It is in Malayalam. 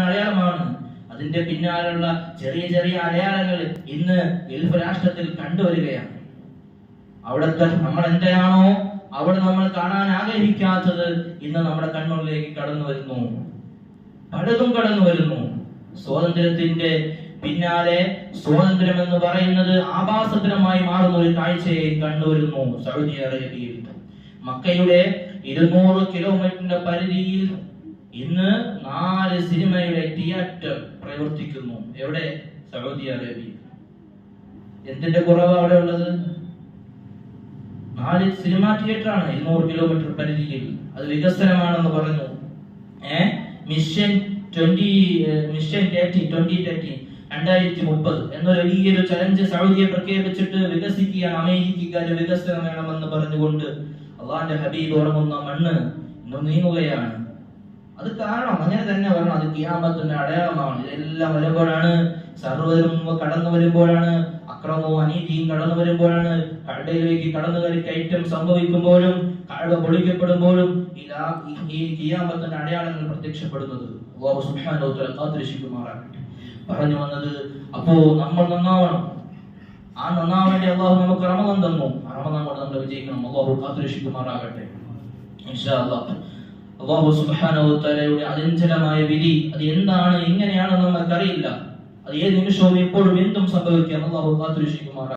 അടയാളമാണ് അതിന്റെ പിന്നാലുള്ള ചെറിയ ചെറിയ അടയാളങ്ങൾ ഇന്ന് ഗൾഫ് രാഷ്ട്രത്തിൽ കണ്ടുവരികയാണ്. അവിടുത്തെ നമ്മൾ എന്താണോ അവിടെ നമ്മൾ കാണാൻ ആഗ്രഹിക്കാത്തത് ഇന്ന് നമ്മുടെ കണ്ണുകളിലേക്ക് കടന്നു വരുന്നു. പലതും കടന്നു വരുന്നു. സ്വാതന്ത്ര്യത്തിന്റെ പിന്നാലെ സ്വാതന്ത്ര്യം എന്ന് പറയുന്നത് ആഭാസത്തിനമായി മാറുന്ന ഒരു കാഴ്ചയെ കണ്ടുവരുന്നു സൗദി അറേബ്യയിൽ. മക്കയുടെ ഇരുന്നൂറ് കിലോമീറ്ററിന്റെ പരിധിയിൽ ഇന്ന് നാല് സിനിമയുടെ തിയേറ്റർ പ്രവർത്തിക്കുന്നു. എവിടെ? Saudi Arabia. എന്തിന്റെ കുറവ് അവിടെ ഉള്ളത്? നാല് സിനിമാ തിയേറ്റർ ആണ് ഇരുന്നൂറ് കിലോമീറ്റർ പരിധിയിൽ. അത് വികസനമാണെന്ന് പറഞ്ഞു. ഏ? Mission twenty mission thirty twenty thirty രണ്ടായിരത്തി മുപ്പത് എന്നൊരു വലിയൊരു ചലഞ്ച് സൗദിയെ പ്രഖ്യാപിച്ചിട്ട് വികസിക്കുകയാണ് അമേരിക്കക്കാര് വികസനം വേണമെന്ന് പറഞ്ഞുകൊണ്ട് അള്ളാന്റെ ഹബീബ് ഉറങ്ങുന്ന മണ്ണ് ഇന്ന് നീങ്ങുകയാണ്. അത് കാരണം അങ്ങനെ തന്നെ വരണം. അത് കിയാമത്തിന്റെ അടയാളമാണ്. ഇതെല്ലാം വരുമ്പോഴാണ് സർവരും കടന്നു വരുമ്പോഴാണ് അക്രമവും അനീതിയും കടന്നു വരുമ്പോഴാണ് കടയിലേക്ക് കടന്നു കയറി കയറ്റം സംഭവിക്കുമ്പോഴും കഴവ പൊളിക്കപ്പെടുമ്പോഴും ഈ- കിയാമത്തിന്റെ അടയാളങ്ങൾ പ്രത്യക്ഷപ്പെടുന്നത്. കാത്തിരക്ഷിക്കുമാറാകട്ടെ. പറഞ്ഞു വന്നത് അപ്പോ നമ്മൾ നന്നാവണം. ആ നന്നാവാൻ വേണ്ടി അള്ളാഹു നമുക്ക് റമദാൻ തന്നു. റമദാൻ കൊണ്ട് നമ്മൾ വിജയിക്കണം. അള്ളാഹു കാത്തിരക്ഷിക്കുമാറാകട്ടെ. ഇൻഷാ അല്ലാഹ്. അള്ളാഹു സുബ്ഹാനഹു തആലയുടെ അചഞ്ചലമായ വിധി അത് എന്താണ് എങ്ങനെയാണ് നമുക്കറിയില്ല അത് ഏത് നിമിഷവും എപ്പോഴും എന്തും സംഭവിക്കാം അള്ളാഹു കാത്തുരക്ഷിക്കുമാറാകട്ടെ